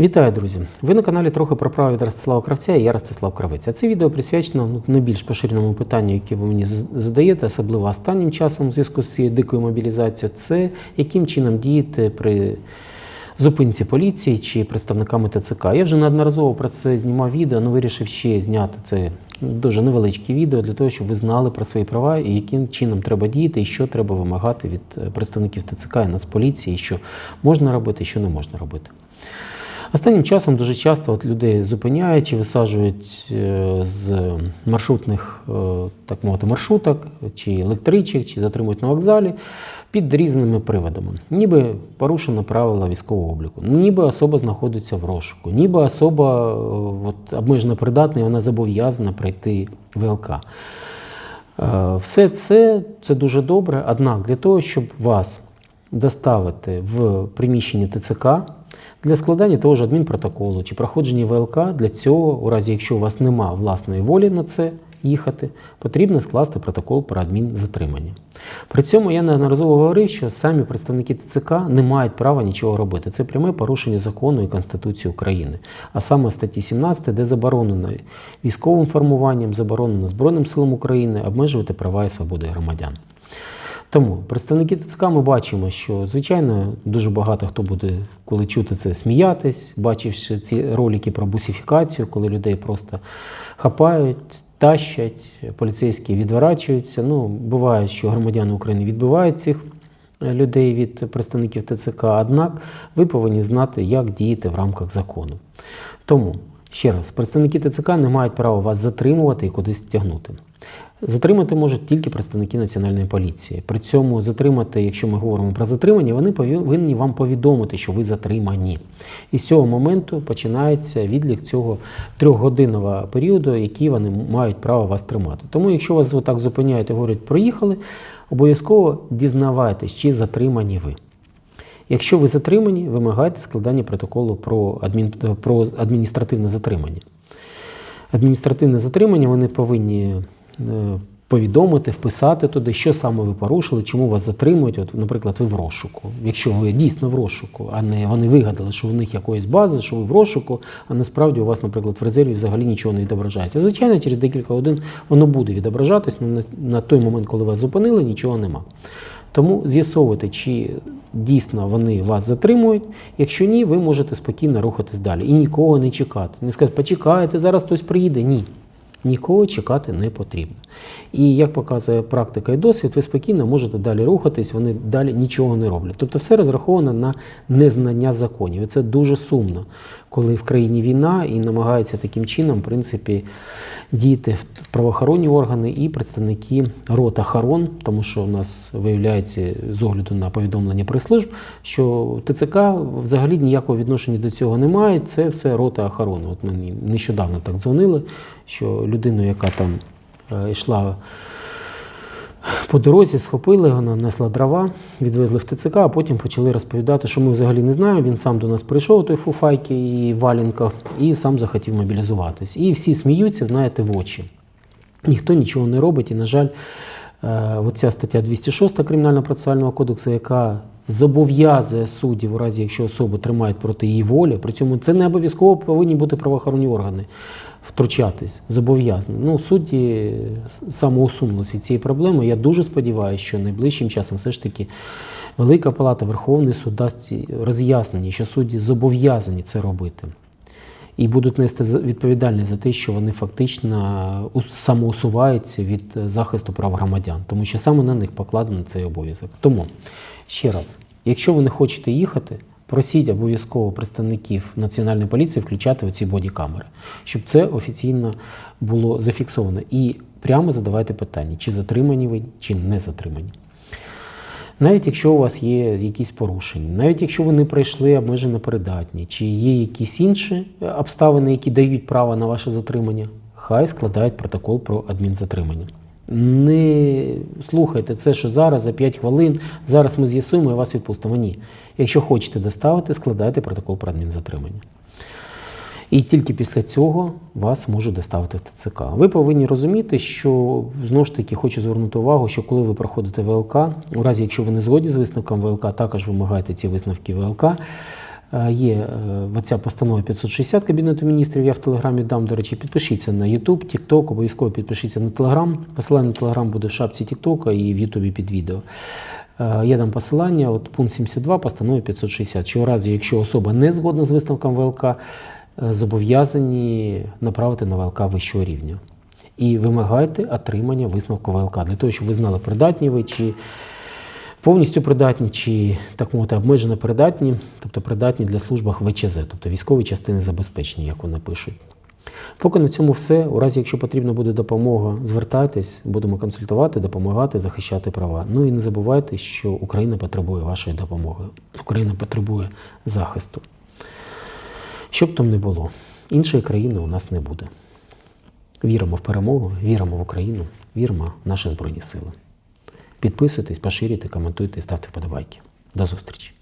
Вітаю, друзі! Ви на каналі трохи про право від Ростислава Кравця і я Ростислав Кравець. А це відео присвячено ну, найбільш поширеному питанню, яке ви мені задаєте, особливо останнім часом у зв'язку з цією дикою мобілізацією. Це яким чином діяти при зупинці поліції чи представниками ТЦК. Я вже неодноразово про це знімав відео, але вирішив ще зняти це дуже невеличке відео для того, щоб ви знали про свої права і яким чином треба діяти, і що треба вимагати від е, представників ТЦК і Нацполіції, і що можна робити, і що не можна робити. Останнім часом дуже часто от людей зупиняють чи висаджують е, з маршрутних, е, так мовити, маршруток чи електричок, чи затримують на вокзалі під різними приводами. Ніби порушено правила військового обліку, ніби особа знаходиться в розшуку, ніби особа е, от, обмежено придатна і вона зобов'язана пройти ВЛК. Все це, це дуже добре, однак для того, щоб вас доставити в приміщення ТЦК для складання того ж адмінпротоколу чи проходження ВЛК, для цього, у разі якщо у вас нема власної волі на це їхати, потрібно скласти протокол про адмінзатримання. При цьому я неодноразово говорив, що самі представники ТЦК не мають права нічого робити. Це пряме порушення закону і Конституції України, а саме статті 17, де заборонено військовим формуванням, заборонено Збройним силам України обмежувати права і свободи громадян. Тому представники ТЦК ми бачимо, що звичайно дуже багато хто буде, коли чути це, сміятись, бачивши ці ролики про бусифікацію, коли людей просто хапають, тащать, поліцейські відворачуються. Ну, буває, що громадяни України відбивають цих е, людей від представників ТЦК, однак ви повинні знати, як діяти в рамках закону. Тому, ще раз, представники ТЦК не мають права вас затримувати і кудись тягнути. Затримати можуть тільки представники національної поліції. При цьому затримати, якщо ми говоримо про затримання, вони повинні вам повідомити, що ви затримані. І з цього моменту починається відлік цього трьохгодинного періоду, який вони мають право вас тримати. Тому, якщо вас отак зупиняють і говорять, проїхали, обов'язково дізнавайтесь, чи затримані ви. Якщо ви затримані, вимагайте складання протоколу про, адмін... про адміністративне затримання. Адміністративне затримання вони повинні повідомити, вписати туди, що саме ви порушили, чому вас затримують. От, наприклад, ви в розшуку. Якщо ви дійсно в розшуку, а не вони вигадали, що у них якоїсь бази, що ви в розшуку, а насправді у вас, наприклад, в резерві взагалі нічого не відображається. Звичайно, через декілька годин воно буде відображатись, але на, той момент, коли вас зупинили, нічого нема. Тому з'ясовуйте, чи дійсно вони вас затримують. Якщо ні, ви можете спокійно рухатись далі і нікого не чекати. Не сказати, почекайте, зараз хтось приїде. Ні. Нікого чекати не потрібно. І як показує практика і досвід, ви спокійно можете далі рухатись, вони далі нічого не роблять. Тобто все розраховано на незнання законів. І це дуже сумно, коли в країні війна і намагаються таким чином, в принципі, діяти в правоохоронні органи і представники рота Харон, тому що у нас виявляється з огляду на повідомлення прес-служб, що ТЦК взагалі ніякого відношення до цього не мають. Це все рота охорони. От мені нещодавно так дзвонили, що людину, яка там е, йшла по дорозі, схопили, вона несла дрова, відвезли в ТЦК, а потім почали розповідати, що ми взагалі не знаємо. Він сам до нас прийшов, той фуфайки і валенках, і сам захотів мобілізуватись. І всі сміються, знаєте, в очі. Ніхто нічого не робить. І, на жаль, е, оця стаття 206 Кримінально-процесуального кодексу, яка зобов'язує суддів у разі, якщо особу тримають проти її волі, при цьому це не обов'язково повинні бути правоохоронні органи втручатись, зобов'язані. Ну, судді самоусунулись від цієї проблеми. Я дуже сподіваюся, що найближчим часом все ж таки Велика Палата, Верховний суд дасть роз'яснення, що судді зобов'язані це робити. І будуть нести відповідальність за те, що вони фактично ус- самоусуваються від е, захисту прав громадян, тому що саме на них покладено цей обов'язок. Тому ще раз, якщо ви не хочете їхати, просіть обов'язково представників національної поліції включати оці бодікамери, щоб це офіційно було зафіксовано. І прямо задавайте питання, чи затримані ви, чи не затримані. Навіть якщо у вас є якісь порушення, навіть якщо ви не пройшли обмежено передатні, чи є якісь інші е, обставини, які дають право на ваше затримання, хай складають протокол про адмінзатримання. Не слухайте це, що зараз за 5 хвилин, зараз ми з'ясуємо і вас відпустимо. Ні. Якщо хочете доставити, складайте протокол про адмінзатримання. І тільки після цього вас можуть доставити в ТЦК. Ви повинні розуміти, що знову ж таки хочу звернути увагу, що коли ви проходите ВЛК, у разі якщо ви не згодні з висновком ВЛК, також вимагайте ці висновки ВЛК. Е, Є е, оця постанова 560 Кабінету міністрів, я в Телеграмі дам, до речі, підпишіться на YouTube, TikTok, обов'язково підпишіться на Telegram. Посилання на Telegram буде в шапці TikTok і в YouTube під відео. Е, Я дам посилання, от пункт 72 постанови 560, що у разі, якщо особа не згодна з висновком ВЛК, е, зобов'язані направити на ВЛК вищого рівня. І вимагайте отримання висновку ВЛК для того, щоб ви знали, придатні ви чи повністю придатні, чи так мовити, обмежено придатні, тобто придатні для служби ВЧЗ, тобто військові частини забезпечення, як вони пишуть. Поки на цьому все. У разі, якщо потрібна буде допомога, звертайтесь, будемо консультувати, допомагати, захищати права. Ну і не забувайте, що Україна потребує вашої допомоги. Україна потребує захисту. Що б там не було, іншої країни у нас не буде. Віримо в перемогу, віримо в Україну, віримо в наші Збройні Сили. Підписуйтесь, поширюйте, коментуйте ставте вподобайки. До зустрічі!